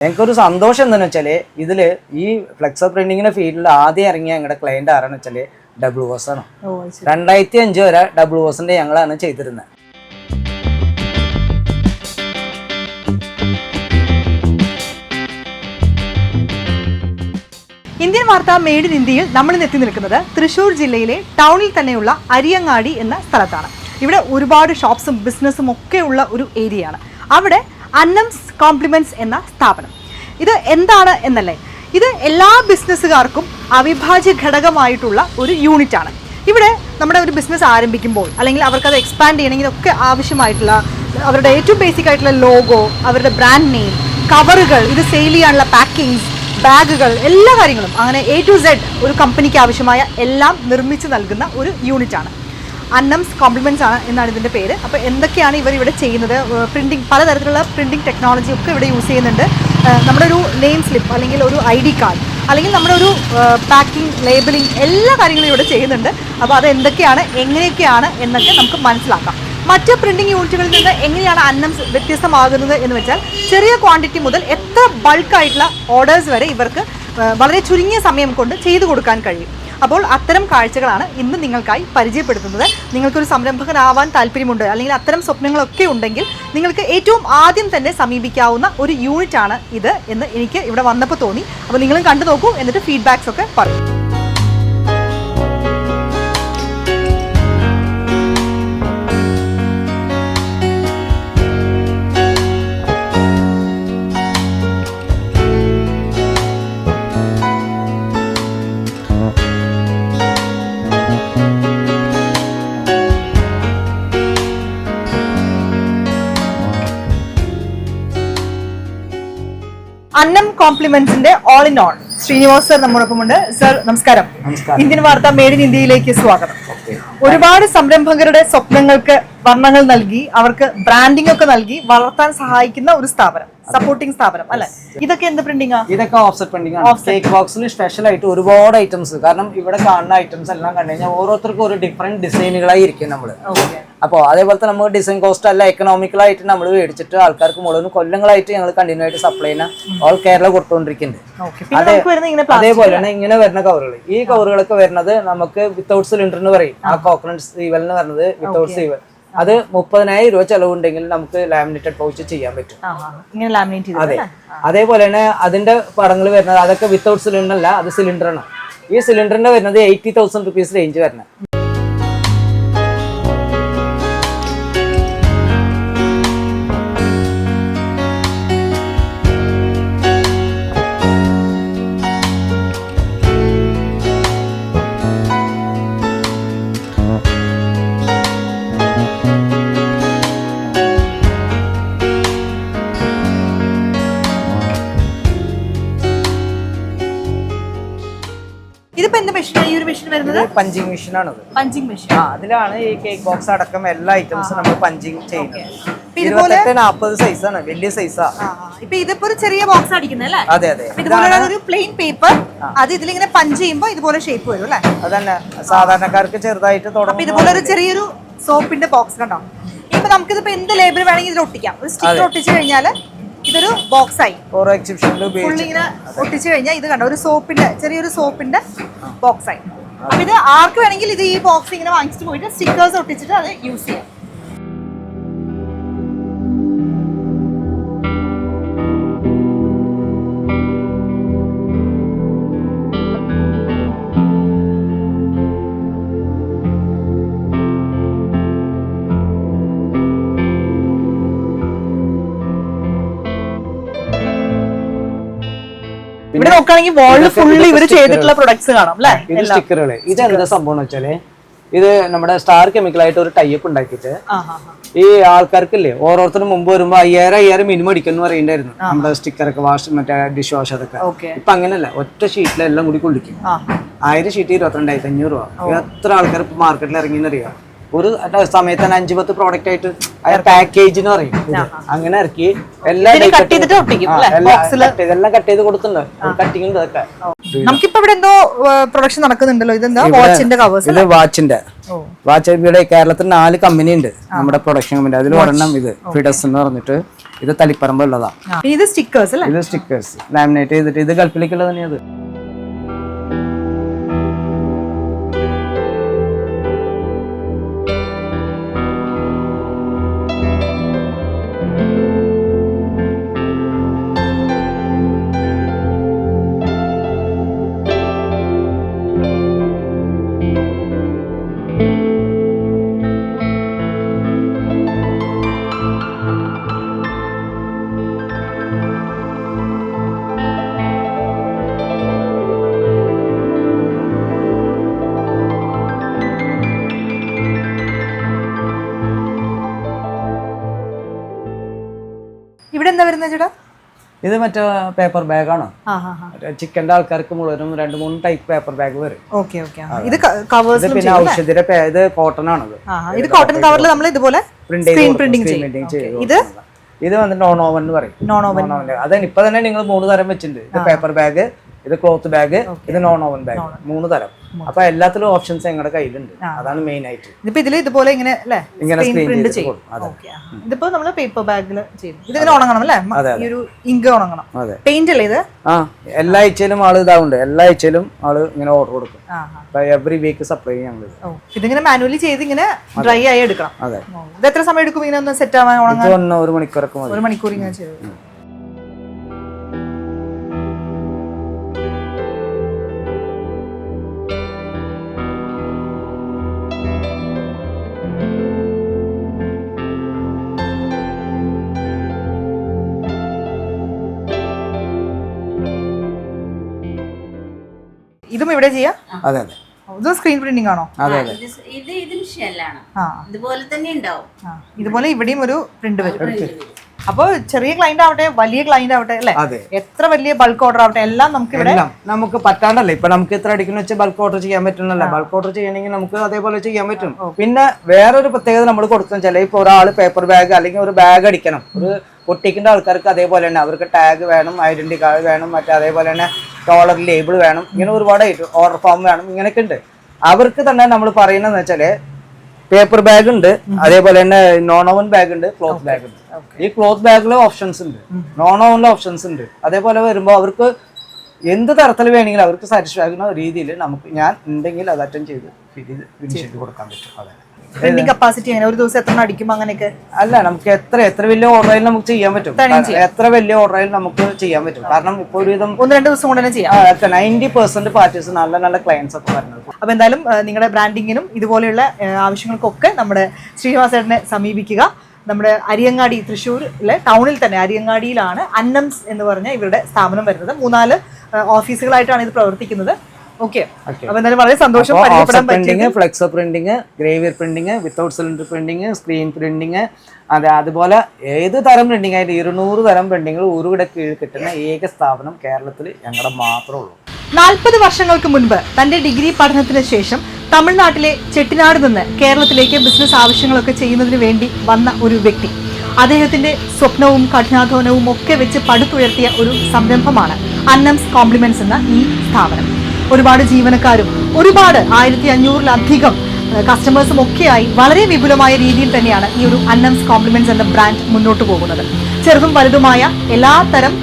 ഞങ്ങൾക്കൊരു സന്തോഷം എന്താണെന്ന് വെച്ചാൽ ഇതിൽ ഈ ഫ്ലെക്സർ പ്രിന്റിങ്ങിന്റെ ഫീൽഡിൽ ആദ്യം ഇറങ്ങിയ ഞങ്ങളുടെ ക്ലയന്റ് ആരാണെന്ന് വെച്ചാൽ ഡബ്ല്യു ഓസ് ആണ്. രണ്ടായിരത്തി അഞ്ച് വരെ ഡബ്ല്യു ഓസിന്റെ ഞങ്ങളാണ് ചെയ്തിരുന്നത് ഇന്ത്യൻ വാർത്ത മെയ്ഡ് ഇൻ ഇന്ത്യയിൽ നമ്മൾ ഇന്ന് എത്തി നിൽക്കുന്നത് തൃശ്ശൂർ ജില്ലയിലെ ടൗണിൽ തന്നെയുള്ള അരിയങ്ങാടി എന്ന സ്ഥലത്താണ്. ഇവിടെ ഒരുപാട് ഷോപ്സും ബിസിനസ്സും ഒക്കെ ഉള്ള ഒരു ഏരിയയാണ് അവിടെ അന്നംസ് കോംപ്ലിമെന്റ്സ് എന്ന സ്ഥാപനം. ഇത് എന്താണ് എന്നല്ലേ? ഇത് എല്ലാ ബിസിനസ്സുകാർക്കും അവിഭാജ്യ ഘടകമായിട്ടുള്ള ഒരു യൂണിറ്റ് ആണ് ഇവിടെ നമ്മുടെ ഒരു ബിസിനസ് ആരംഭിക്കുമ്പോൾ അല്ലെങ്കിൽ അവർക്കത് എക്സ്പാൻഡ് ചെയ്യണമെങ്കിൽ ഒക്കെ ആവശ്യമായിട്ടുള്ള അവരുടെ ഏറ്റവും ബേസിക് ആയിട്ടുള്ള ലോഗോ അവരുടെ ബ്രാൻഡ് നെയിം കവറുകൾ ഇത് സെയിൽ ചെയ്യാനുള്ള പാക്കിങ്സ് ബാഗുകൾ എല്ലാ കാര്യങ്ങളും. അങ്ങനെ എ ടു സെഡ് ഒരു കമ്പനിക്ക് ആവശ്യമായ എല്ലാം നിർമ്മിച്ച് നൽകുന്ന ഒരു യൂണിറ്റാണ്. അന്നംസ് കോംപ്ലിമെന്റ്സ് ആണ് എന്നാണ് ഇതിന്റെ പേര്. അപ്പോൾ എന്തൊക്കെയാണ് ഇവർ ഇവിടെ ചെയ്യുന്നത്? പ്രിന്റിങ് പലതരത്തിലുള്ള പ്രിന്റിംഗ് ടെക്നോളജി ഒക്കെ ഇവിടെ യൂസ് ചെയ്യുന്നുണ്ട്. നമ്മുടെ ഒരു നെയിം സ്ലിപ്പ് അല്ലെങ്കിൽ ഒരു ഐ ഡി കാർഡ് അല്ലെങ്കിൽ നമ്മുടെ ഒരു പാക്കിംഗ് ലേബലിംഗ് എല്ലാ കാര്യങ്ങളും ഇവിടെ ചെയ്യുന്നുണ്ട്. അപ്പോൾ അത് എന്തൊക്കെയാണ് എങ്ങനെയൊക്കെയാണ് എന്നൊക്കെ നമുക്ക് മനസ്സിലാക്കാം. മറ്റ് പ്രിന്റിംഗ് യൂണിറ്റുകളിൽ നിന്ന് എങ്ങനെയാണ് അന്നംസ് വ്യത്യസ്തമാകുന്നത് എന്ന് വെച്ചാൽ ചെറിയ ക്വാണ്ടിറ്റി മുതൽ എത്ര ബൾക്കായിട്ടുള്ള ഓർഡേഴ്സ് വരെ ഇവർക്ക് വളരെ ചുരുങ്ങിയ സമയം കൊണ്ട് ചെയ്തു കൊടുക്കാൻ കഴിയും. അപ്പോൾ അത്തരം കാഴ്ചകളാണ് ഇന്ന് നിങ്ങൾക്കായി പരിചയപ്പെടുത്തുന്നത്. നിങ്ങൾക്കൊരു സംരംഭകനാവാൻ താല്പര്യമുണ്ട് അല്ലെങ്കിൽ അത്തരം സ്വപ്നങ്ങളൊക്കെ ഉണ്ടെങ്കിൽ നിങ്ങൾക്ക് ഏറ്റവും ആദ്യം തന്നെ സമീപിക്കാവുന്ന ഒരു യൂണിറ്റാണ് ഇത് എന്ന് എനിക്ക് ഇവിടെ വന്നപ്പോൾ തോന്നി. അപ്പോൾ നിങ്ങളും കണ്ടു നോക്കൂ എന്നിട്ട് ഫീഡ്ബാക്സ് ഒക്കെ പറയും. അന്നം കോംപ്ലിമെന്റ്സിന്റെ all in all Srinivas sir നമ്മോടൊപ്പമുണ്ട്. Sir നമസ്കാരം. ഇന്ത്യൻ വാർത്ത മേഡ് ഇൻ ഇന്ത്യയിലേക്ക് സ്വാഗതം. ഒരുപാട് സംരംഭകരുടെ സ്വപ്നങ്ങൾക്ക് വർണങ്ങൾ നൽകി അവർക്ക് ബ്രാൻഡിംഗ് ഒക്കെ നൽകി വളർത്താൻ സഹായിക്കുന്ന ഒരു സ്ഥാപനം സപ്പോർട്ടിംഗ് സ്ഥാപനം അല്ലെ? ഇതൊക്കെ എന്ത് പ്രിന്റിംഗ് ഇതൊക്കെ ഓഫ്സെറ്റ് പ്രിന്റിംഗ് ആണ്. കേക്ക് ബോക്സിൽ സ്പെഷ്യൽ ആയിട്ട് ഒരുപാട് ഐറ്റംസ് കാരണം ഇവിടെ കാണുന്ന ഐറ്റംസ് എല്ലാം കണ്ടു കഴിഞ്ഞാൽ ഓരോരുത്തർക്കും ഒരു ഡിഫറെന്റ് ഡിസൈനുകളായി ഇരിക്കും നമ്മൾ അപ്പോൾ അതേപോലെ തന്നെ നമുക്ക് ഡിസൈൻ കോസ്റ്റ് അല്ല എക്കണോമിക്കൽ ആയിട്ട് നമ്മൾ മേടിച്ചിട്ട് ആൾക്കാർക്ക് മുഴുവൻ കൊല്ലങ്ങളായിട്ട് ഞങ്ങൾ കണ്ടിന്യൂ ആയിട്ട് സപ്ലൈ ചെയ്യുന്ന ഓൾ കേരള കൊടുത്തുകൊണ്ടിരിക്കുന്നുണ്ട് അതേപോലെ തന്നെ ഇങ്ങനെ വരുന്ന കവറുകൾ ഈ കവറുകളൊക്കെ വരുന്നത് നമുക്ക് വിത്തൗട്ട് സിലിണ്ടർ എന്ന് പറയും. ആ കോക്കനട്ട് സീവൽ എന്ന് പറയുന്നത് വിത്തൗട്ട് സീവൽ അത് മുപ്പതിനായിരം രൂപ ചെലവുണ്ടെങ്കിൽ നമുക്ക് ലാമിനേറ്റഡ് പൗച്ച് ചെയ്യാൻ പറ്റും. ഇങ്ങനെ ലാമിനേറ്റ് അതെ. അതേപോലെ തന്നെ അതിന്റെ പടങ്ങൾ വരുന്നത് അതൊക്കെ വിത്തൗട്ട് സിലിണ്ടർ അല്ല അത് സിലിണ്ടറാണ് ഈ സിലിണ്ടറിന്റെ വരുന്നത് എയ്റ്റി തൗസൻഡ് റുപ്പീസ് റേഞ്ച് വരുന്നത് എന്ത് മെഷീൻ ഈ ഒരു മെഷീൻ വരുന്നത്? പഞ്ചിങ് മെഷീൻ ആണത് പഞ്ചിങ് മെഷീൻ. ആ അതിലാണ് ഈ കേക്ക് ബോക്സ് അടക്കം എല്ലാ ഐറ്റംസും നമ്മൾ പഞ്ചിങ് ചെയ്യുന്നത്. ഇരുപത്തെട്ട് നാൽപ്പത് സൈസാണ് വലിയ സൈസാ ഇപ്പൊ ഇതിപ്പോ ഒരു ചെറിയ ബോക്സ് അടിക്കുന്നത് അല്ലേ? അതെ അതെ. ഇതുപോലെ ഒരു പ്ലെയിൻ പേപ്പർ അത് ഇതിലിങ്ങനെ പഞ്ച് ചെയ്യുമ്പോ ഇതുപോലെ ഷേപ്പ് വരും അല്ലേ? അതന്നെ. സാധാരണക്കാർക്ക് ചെറുതായിട്ട് തുടങ്ങും ഇതുപോലെ ഒരു ചെറിയൊരു സോപ്പിന്റെ ബോക്സ് കണ്ടോ? ഇപ്പൊ നമുക്കിതിപ്പോ എന്ത് ലേബിൾ വേണമെങ്കിൽ ഇതിൽ ഒട്ടിക്കാം. ഒരു സ്റ്റിക്കർ ഒട്ടിച്ചു കഴിഞ്ഞാൽ ഇതൊരു ബോക്സ് ആയി ഓരോ എക്സിബിഷനിൽ ഇങ്ങനെ ഒട്ടിച്ചു കഴിഞ്ഞാൽ ഇത് കണ്ടോ? ഒരു സോപ്പിന്റെ ചെറിയൊരു സോപ്പിന്റെ ബോക്സ് ആയി അപ്പൊ ഇത് ആർക്ക് വേണമെങ്കിൽ ഇത് ഈ ബോക്സ് ഇങ്ങനെ വാങ്ങിച്ചിട്ട് പോയിട്ട് സ്റ്റിക്കേഴ്സ് ഒട്ടിച്ചിട്ട് അത് യൂസ് ചെയ്യാം. നോക്കുകയാണെങ്കിൽ വാളിൽ ഇതൊക്കെ- ഫുള്ള് ഇവർ ചെയ്തിട്ടുള്ള പ്രൊഡക്ട്സ് കാണാം അല്ലെ? ഇത് സ്റ്റിക്കറുകൾ ഇത് എന്താ സംഭവം എന്ന് വെച്ചാൽ ഇത് നമ്മുടെ സ്റ്റാർ കെമിക്കൽ ആയിട്ട് ഒരു ടൈപ്പ് ഉണ്ടാക്കിയിട്ട്. ഈ ആൾക്കാർക്കില്ലേ ഓരോരുത്തരും മുമ്പ് വരുമ്പോ അയ്യായിരം അയ്യായിരം മിനിമം അടിക്കുന്നു പറയണ്ടായിരുന്നു. നമ്മുടെ സ്റ്റിക്കറൊക്കെ വാഷ് മറ്റേ ഡിഷ് വാഷ് അതൊക്കെ. ഇപ്പൊ അങ്ങനെയല്ല ഒറ്റ ഷീറ്റിലെല്ലാം കൂടി കൊള്ളിക്കും. ആയിരം ഷീറ്റ് ഇരുപത്തിരണ്ടായിരത്തി അഞ്ഞൂറ് രൂപ. എത്ര ആൾക്കാർ ഇപ്പൊ മാർക്കറ്റിൽ ഇറങ്ങിയെന്നറിയാം? ഒരു സമയത്ത് തന്നെ അഞ്ചു പത്ത് പ്രോഡക്റ്റ് ആയിട്ട് പാക്കേജ് എന്ന് പറയും. അങ്ങനെ ഇറക്കി എല്ലാം cut- ചെയ്തിട്ട് ഒട്ടിക്കും അല്ലേ? എല്ലാ- കട്ട് ചെയ്ത് കൊടുത്തിട്ടുണ്ട്. കട്ടിങ് ഉണ്ട് അതൊക്കെ നമുക്കിപ്പോ ഇവിടെ എന്തോ പ്രൊഡക്ഷൻ നടക്കുന്നുണ്ടല്ലോ. ഇതെന്താ? വാച്ചിന്റെ കവേഴ്സ് ഇത് വാച്ചിന്റെ വാച്ച് ഇവിടെ കേരളത്തിൽ നാല് കമ്പനി ഉണ്ട് നമ്മുടെ പ്രൊഡക്ഷൻ കമ്പനി അതിൽ ഒരെണ്ണം ഇത് ഫിഡസ് എന്ന് പറഞ്ഞിട്ട് ഇത് തളിപ്പറമ്പ് ഉള്ളതാണ് ഇത് സ്റ്റിക്കേഴ്സ് അല്ലേ? ഇത് സ്റ്റിക്കേഴ്സ് ലാമിനേറ്റ് ചെയ്തിട്ട് ഇത് ഗൾഫിലേക്കുള്ളത് തന്നെയത് വരുന്നത് ചേട്ടാ? ഇത് മറ്റേ പേപ്പർ ബാഗാണ് ചിക്കന്റെ ആൾക്കാർക്ക് മുഴുവനും രണ്ട് മൂന്ന് ടൈപ്പ് പേപ്പർ ബാഗ് വരും. ഇത് പിന്നെ ഔഷധിയുടെ ഇത് കോട്ടൺ ആണത്. ആ ഇത് കോട്ടൺ കവറിൽ നമ്മൾ ഇതുപോലെ പ്രിന്റിംഗ് ഇത് ഇത് വന്നിട്ട് നോൺ ഓവൻ എന്ന് പറയും. നോൺ ഓവൻ നോൺ ഓവൻ അതെ ഇപ്പൊ തന്നെ നിങ്ങൾ മൂന്ന് തരം വെച്ചിട്ടുണ്ട്. ഇത് പേപ്പർ ബാഗ് ഇത് ക്ലോത്ത് ബാഗ് ഇത് നോൺ ഓവൻ ബാഗ് മൂന്ന് തരം. അപ്പൊ എല്ലാത്തിലും ഓപ്ഷൻസ് ഞങ്ങളുടെ കയ്യിലുണ്ട്. അതാണ് മെയിൻ ആയിട്ട്. ഇതിപ്പോ ഇതിൽ ഇതുപോലെ ഇങ്ങനെ അല്ലേ? ഇങ്ങനെ പ്രിന്റ് ചെയ്യും. ഇതിപ്പോ നമ്മൾ പേപ്പർ ബാഗിൽ ചെയ്യും. ഇതിങ്ങനെ ഉണങ്ങണം അല്ലേ? ഈ ഒരു ഇങ്ക് ഉണങ്ങണം. പെയിന്റ് അല്ലേ ഇത്? ആ എല്ലാ ആഴ്ചയിലും ആൾ ഇതാവുണ്ട്. എല്ലാ ആഴ്ചയിലും ആൾ ഇങ്ങനെ ഓർഡർ കൊടുക്കും. അപ്പൊ എവറി വീക്ക് സപ്ലൈ ചെയ്യും ഞങ്ങൾ ഇതിങ്ങനെ മാനുവലി ചെയ്ത് ഇങ്ങനെ ഡ്രൈ ആയി എടുക്കണം. അതെ. ഇത് എത്ര സമയം എടുക്കും ഇങ്ങനെ ഒന്ന് സെറ്റ് ആവാൻ ഉണങ്ങാൻ? ഒരു മണിക്കൂറൊക്കെ ഒരു മണിക്കൂർ ഇങ്ങനെ ചെയ്ത് ഇതും ഇവിടെ ചെയ്യാം? അതെ അതെ. ഇത് സ്ക്രീൻ പ്രിന്റിംഗ് ആണോ? അതെ അതെ. ഇത് ഇതും ആ. ഇതുപോലെ തന്നെ ഉണ്ടാവും. ഇതുപോലെ ഇവിടെയും ഒരു പ്രിന്റ് വരും. അപ്പോൾ ചെറിയ ക്ലൈന്റ് ആവട്ടെ വലിയ ക്ലൈന്റ് ആവട്ടെ അല്ലേ? എത്ര വലിയ ബൾക്ക് ഓർഡർ ആവട്ടെ എല്ലാം നമുക്ക് ഇവിടെ നമുക്ക് പറ്റാണ്ടല്ലേ. ഇപ്പൊ നമുക്ക് എത്ര അടിക്കുന്ന വെച്ചാൽ ബൾക്ക് ഓർഡർ ചെയ്യാൻ പറ്റുന്നല്ല ബൾക്ക് ഓർഡർ ചെയ്യണമെങ്കിൽ നമുക്ക് അതേപോലെ ചെയ്യാൻ പറ്റും. പിന്നെ വേറൊരു പ്രത്യേകത നമ്മൾ കൊടുക്കുന്ന വെച്ചാൽ ഇപ്പൊ ഒരാൾ പേപ്പർ ബാഗ് അല്ലെങ്കിൽ ഒരു ബാഗ് അടിക്കണം. ഒരു ഒട്ടിക്കുന്ന ആൾക്കാർക്ക് അതേപോലെ തന്നെ അവർക്ക് ടാഗ് വേണം ഐഡന്റി കാർഡ് വേണം മറ്റേ അതേപോലെ തന്നെ ഡോളർ ലേബിൾ വേണം ഇങ്ങനെ ഒരുപാട് ഓർഡർ ഫോം വേണം ഇങ്ങനെയൊക്കെ ഉണ്ട്. അവർക്ക് തന്നെ നമ്മൾ പറയുന്നതെന്ന് വെച്ചാൽ പേപ്പർ ബാഗ് ഉണ്ട് അതേപോലെ തന്നെ നോൺ ഓവൻ ബാഗ് ഉണ്ട് ക്ലോത്ത് ബാഗ് ഉണ്ട്. ഈ ക്ലോത്ത് ബാഗിൽ ഓപ്ഷൻസ് ഉണ്ട്. നോൺ ഓവനിൽ ഓപ്ഷൻസ് ഉണ്ട്. അതേപോലെ വരുമ്പോൾ അവർക്ക് എന്ത് തരത്തിൽ വേണമെങ്കിലും അവർക്ക് സാറ്റിസ്ഫൈ ആകുന്ന രീതിയിൽ നമുക്ക് ഞാൻ ഉണ്ടെങ്കിൽ അത് അറ്റൻഡ് ചെയ്ത് ഫിനിഷ് ചെയ്ത് കൊടുക്കാൻ പറ്റും. അതെ. പ്രിന്റിംഗ് കപ്പാസിറ്റി അങ്ങനെ ഒരു ദിവസം എത്ര അടിക്കും അങ്ങനെയൊക്കെ? അല്ല നമുക്ക് എത്ര എത്ര വലിയ ഓർഡറിൽ നമുക്ക് ചെയ്യാൻ പറ്റും. എത്ര വലിയ ഓർഡറിൽ നമുക്ക് ചെയ്യാൻ പറ്റും. കാരണം ഇപ്പൊ ഒരുവിധം ഒന്ന് രണ്ട് ദിവസം കൊണ്ട് തന്നെ ചെയ്യാം. നയന്റി പെർസെന്റ് പാർട്ടീസ് നല്ല നല്ല ക്ലയൻസ് ഒക്കെ വരുന്നത്. അപ്പൊ എന്തായാലും നിങ്ങളുടെ ബ്രാൻഡിങ്ങിനും ഇതുപോലെയുള്ള ആവശ്യങ്ങൾക്കൊക്കെ നമ്മുടെ ശ്രീനിവാസേട്ടനെ സമീപിക്കുക. നമ്മുടെ അരിയങ്ങാടി തൃശ്ശൂരിലെ ടൗണിൽ തന്നെ അരിയങ്ങാടിയിലാണ് അന്നംസ് എന്ന് പറഞ്ഞ ഇവരുടെ സ്ഥാപനം വരുന്നത്. മൂന്നാൽ ഓഫീസുകളായിട്ടാണ് ഇത് പ്രവർത്തിക്കുന്നത്. ഓക്കെ എന്തായാലും വളരെ സന്തോഷം പരിചയപ്പെടാൻ printing flex printing gravure printing without cylinder printing screen printing അതെ അതുപോലെ ഏത് തരം പ്രിന്റിംഗ് ആയിട്ട് ഇരുന്നൂറ് തരം പ്രിന്റിങ്ങൾ ഒരുവിടെ കീഴിൽ കിട്ടുന്ന ഏക സ്ഥാപനം കേരളത്തിൽ ഞങ്ങളുടെ മാത്രമേ ഉള്ളൂ. നാൽപ്പത് വർഷങ്ങൾക്ക് മുൻപ് തന്റെ ഡിഗ്രി പഠനത്തിന് ശേഷം തമിഴ്നാട്ടിലെ ചെട്ടിനാട് നിന്ന് കേരളത്തിലേക്ക് ബിസിനസ് ആവശ്യങ്ങളൊക്കെ ചെയ്യുന്നതിന് വേണ്ടി വന്ന ഒരു വ്യക്തി. അദ്ദേഹത്തിന്റെ സ്വപ്നവും കഠിനാധ്വാനവും ഒക്കെ വെച്ച് പടുത്തുയർത്തിയ ഒരു സംരംഭമാണ് അന്നംസ് കോംപ്ലിമെന്റ്സ് എന്ന ഈ സ്ഥാപനം. ഒരുപാട് ജീവനക്കാരും ഒരുപാട് ആയിരത്തി അഞ്ഞൂറിലധികം കസ്റ്റമേഴ്സും ഒക്കെയായി വളരെ വിപുലമായ രീതിയിൽ തന്നെയാണ് ഈ ഒരു അന്നംസ് കോംപ്ലിമെന്റ്സ് എന്ന ബ്രാൻഡ് മുന്നോട്ട് പോകുന്നത്. ചെറുതും വലുതുമായ എല്ലാ തരം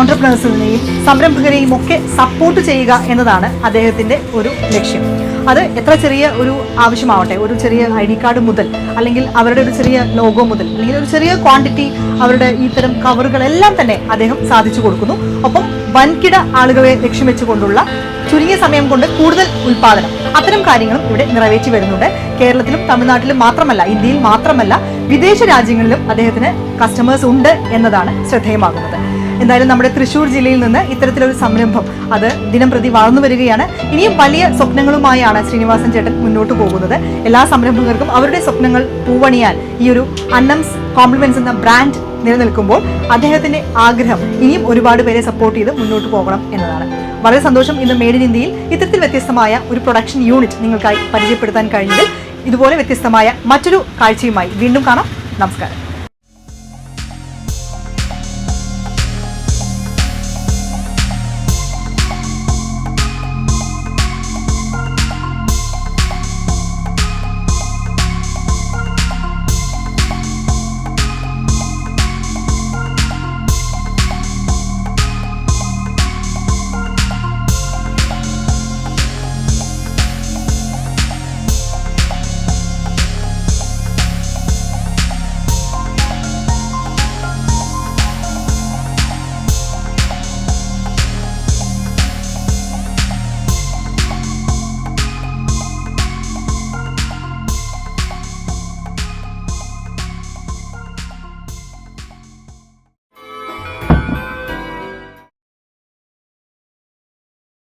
ഓണ്ടർപ്രണേഴ്സിനെയും സംരംഭകരെയും ഒക്കെ സപ്പോർട്ട് ചെയ്യുക എന്നതാണ് അദ്ദേഹത്തിന്റെ ഒരു ലക്ഷ്യം. അത് എത്ര ചെറിയ ഒരു ആവശ്യമാവട്ടെ ഒരു ചെറിയ ഐ ഡി കാർഡ് മുതൽ അല്ലെങ്കിൽ അവരുടെ ഒരു ചെറിയ ലോഗോ മുതൽ അല്ലെങ്കിൽ ഒരു ചെറിയ ക്വാണ്ടിറ്റി അവരുടെ ഈ തരം കവറുകളെല്ലാം തന്നെ അദ്ദേഹം സാധിച്ചു കൊടുക്കുന്നു. ഒപ്പം വൻകിട ആളുകളെ ലക്ഷ്യം വെച്ചുകൊണ്ടുള്ള ചുരുങ്ങിയ സമയം കൊണ്ട് കൂടുതൽ ഉൽപാദനം. അത്തരം കാര്യങ്ങളും ഇവിടെ നിറവേറ്റി വരുന്നുണ്ട്. കേരളത്തിലും തമിഴ്നാട്ടിലും മാത്രമല്ല ഇന്ത്യയിൽ മാത്രമല്ല വിദേശ രാജ്യങ്ങളിലും അദ്ദേഹത്തിന് കസ്റ്റമേഴ്സ് ഉണ്ട് എന്നതാണ് ശ്രദ്ധേയമാകുന്നത്. എന്തായാലും നമ്മുടെ തൃശ്ശൂർ ജില്ലയിൽ നിന്ന് ഇത്തരത്തിലൊരു സംരംഭം അത് ദിനം പ്രതി വളർന്നു വരികയാണ്. ഇനിയും വലിയ സ്വപ്നങ്ങളുമായാണ് ശ്രീനിവാസൻ ചേട്ടൻ മുന്നോട്ട് പോകുന്നത്. എല്ലാ സംരംഭകർക്കും അവരുടെ സ്വപ്നങ്ങൾ പൂവണിയാൽ ഈ ഒരു അന്നംസ് കോംപ്ലിമെന്റ്സ് എന്ന ബ്രാൻഡ് നിലനിൽക്കുമ്പോൾ അദ്ദേഹത്തിന്റെ ആഗ്രഹം ഇനിയും ഒരുപാട് പേരെ സപ്പോർട്ട് ചെയ്ത് മുന്നോട്ട് പോകണം എന്നതാണ്. വളരെ സന്തോഷം ഇന്ന് മെയ്ഡ് ഇൻ ഇന്ത്യയിൽ ഇത്തരത്തിൽ വ്യത്യസ്തമായ ഒരു പ്രൊഡക്ഷൻ യൂണിറ്റ് നിങ്ങൾക്കായി പരിചയപ്പെടുത്താൻ കഴിഞ്ഞതിൽ. ഇതുപോലെ വ്യത്യസ്തമായ മറ്റൊരു കാഴ്ചയുമായി വീണ്ടും കാണാം. നമസ്കാരം.